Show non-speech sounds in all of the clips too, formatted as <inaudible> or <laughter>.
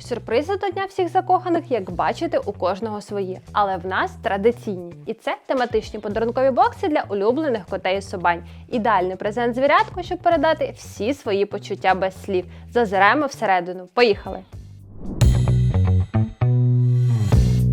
Сюрпризи до Дня всіх закоханих, як бачите, у кожного свої, але в нас традиційні. І це тематичні подарункові бокси для улюблених котей і собань. Ідеальний презент звірятку, щоб передати всі свої почуття без слів. Зазираємо всередину. Поїхали!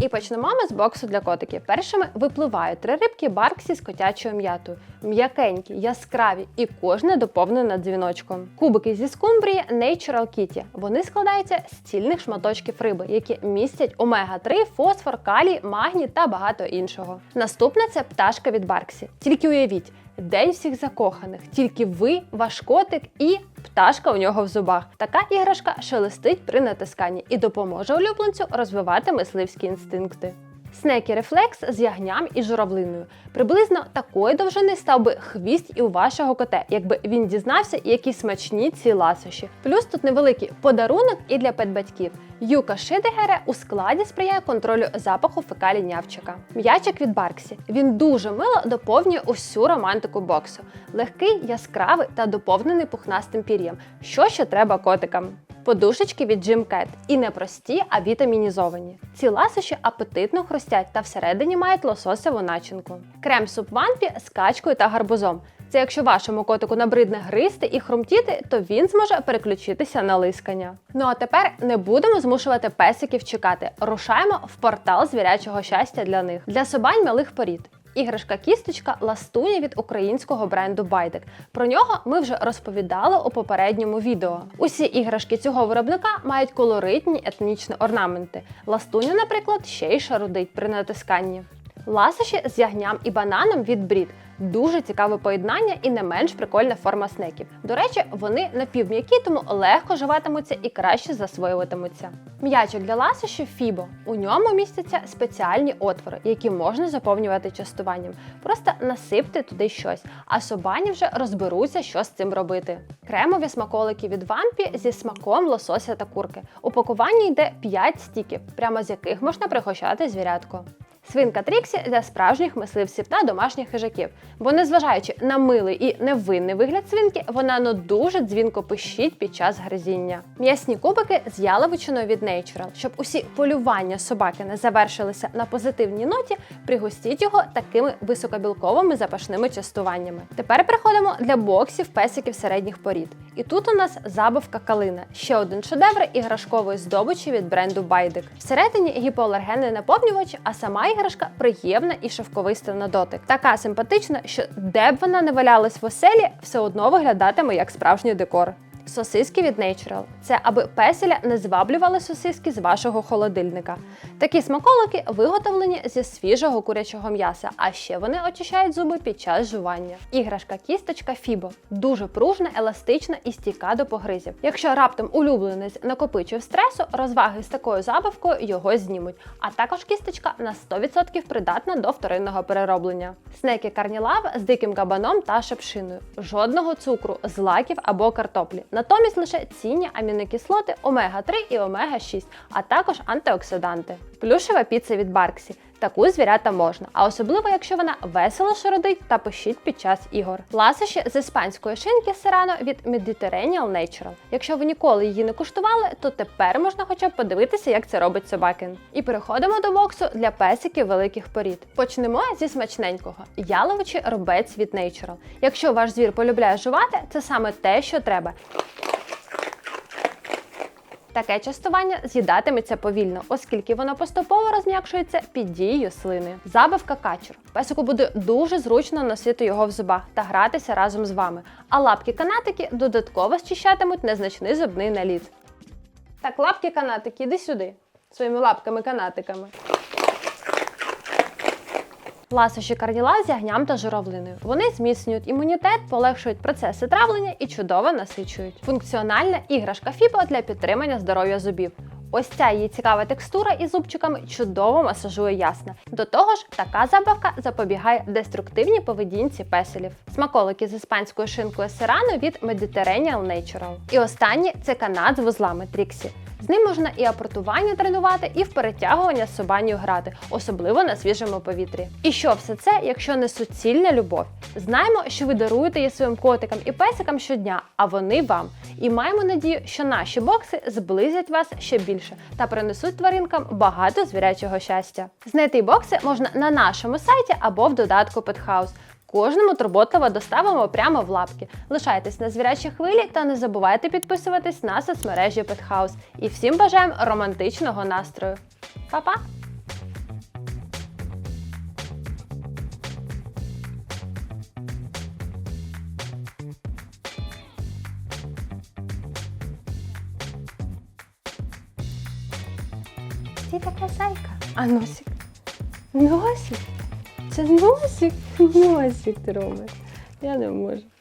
І почнемо ми з боксу для котиків. Першими випливають три рибки Барксі з котячою м'ятою. М'якенькі, яскраві і кожне доповнене дзвіночком. Кубики зі скумбрії Natural Kitty. Вони складаються з цільних шматочків риби, які містять омега-3, фосфор, калій, магній та багато іншого. Наступне це пташка від Барксі. Тільки уявіть. День всіх закоханих, тільки ви, ваш котик і пташка у нього в зубах. Така іграшка шелестить при натисканні і допоможе улюбленцю розвивати мисливські інстинкти. Снекі рефлекс з ягням і журавлиною. Приблизно такої довжини став би хвіст і у вашого кота, якби він дізнався, які смачні ці ласощі. Плюс тут невеликий подарунок і для педбатьків. Юка Шидегере у складі сприяє контролю запаху фекалій нявчика. М'ячик від Барксі. Він дуже мило доповнює усю романтику боксу. Легкий, яскравий та доповнений пухнастим пір'ям. Що ще треба котикам? Подушечки від Jim Cat. І не прості, а вітамінізовані. Ці ласощі апетитно хрустять та всередині мають лососеву начинку. Крем суп вампі з качкою та гарбузом. Це якщо вашому котику набридне гризти і хрумтіти, то він зможе переключитися на лискання. Ну а тепер не будемо змушувати песиків чекати. Рушаємо в портал звірячого щастя для них для собань малих порід. Іграшка кісточка ластуня від українського бренду Байдик. Про нього ми вже розповідали у попередньому відео. Усі іграшки цього виробника мають колоритні етнічні орнаменти. Ластуня, наприклад, ще й шарудить при натисканні. Ласощі з ягням і бананом від брід. Дуже цікаве поєднання і не менш прикольна форма снеків. До речі, вони напівм'які, тому легко живатимуться і краще засвоюватимуться. М'ячик для ласощів Фібо. У ньому містяться спеціальні отвори, які можна заповнювати частуванням. Просто насипте туди щось, а собані вже розберуться, що з цим робити. Кремові смаколики від вампі зі смаком лосося та курки. У пакуванні йде 5 стіків, прямо з яких можна пригощати звірятко. Свинка Тріксі для справжніх мисливців та домашніх хижаків. Бо, незважаючи на милий і невинний вигляд свинки, вона ну дуже дзвінко пищить під час гризіння. М'ясні кубики з яловичиною від Natural. Щоб усі полювання собаки не завершилися на позитивній ноті, пригостіть його такими високобілковими запашними частуваннями. Тепер переходимо для боксів песиків середніх порід. І тут у нас забавка калина, ще один шедевр іграшкової здобичі від бренду Байдик. Всередині гіпоалергенний наповнювач, а сама іграшка приємна і шовковиста на дотик. Така симпатична, що де б вона не валялась в оселі, все одно виглядатиме як справжній декор. Сосиски від Natural – це аби песеля не зваблювали сосиски з вашого холодильника. Такі смаколики виготовлені зі свіжого курячого м'яса, а ще вони очищають зуби під час жування. Іграшка кісточка Фібо дуже пружна, еластична і стійка до погризів. Якщо раптом улюбленець накопичив стресу, розваги з такою забавкою його знімуть. А також кісточка на 100% придатна до вторинного перероблення. Снеки карнілав з диким кабаном та шепшиною. Жодного цукру, злаків або картоплі. Натомість лише цінні амінокислоти омега-3 і омега-6, а також антиоксиданти. Плюшева піца від Барксі. Таку звірята можна, а особливо, якщо вона весело шародить та пищить під час ігор. Ласощі з іспанської шинки Серано від Mediterranean Natural. Якщо ви ніколи її не куштували, то тепер можна хоча б подивитися, як це робить собакин. І переходимо до боксу для песиків великих порід. Почнемо зі смачненького яловичий робець від Natural. Якщо ваш звір полюбляє жувати, це саме те, що треба. Таке частування з'їдатиметься повільно, оскільки воно поступово розм'якшується під дією слини. Забавка качур. Песику буде дуже зручно носити його в зубах та гратися разом з вами. А лапки канатики додатково зчищатимуть незначний зубний наліт. Так, лапки канатики, іди сюди. Своїми лапками-канатиками. Ласощі карділа з ягням та журавлиною. Вони зміцнюють імунітет, полегшують процеси травлення і чудово насичують. Функціональна іграшка Фіпо для підтримання здоров'я зубів. Ось ця її цікава текстура із зубчиками чудово масажує ясна. До того ж, така забавка запобігає деструктивній поведінці песелів. Смаколики з іспанською шинкою Serrano від Mediterranean Natural. І останнє це канат з вузлами Тріксі. З ним можна і апортування тренувати, і в перетягування з собанію грати, особливо на свіжому повітрі. І що все це, якщо не суцільна любов? Знаємо, що ви даруєте її своїм котикам і песикам щодня, а вони вам. І маємо надію, що наші бокси зблизять вас ще більше та принесуть тваринкам багато звірячого щастя. Знайти бокси можна на нашому сайті або в додатку Pethouse. Кожному турботливо доставимо прямо в лапки. Лишайтесь на звірячій хвилі та не забувайте підписуватись на соцмережі Pethouse. І всім бажаємо романтичного настрою. Па-па! Ти така зайка. А носик? Носик? Це носик? <laughs> Носик ти. Я не можу.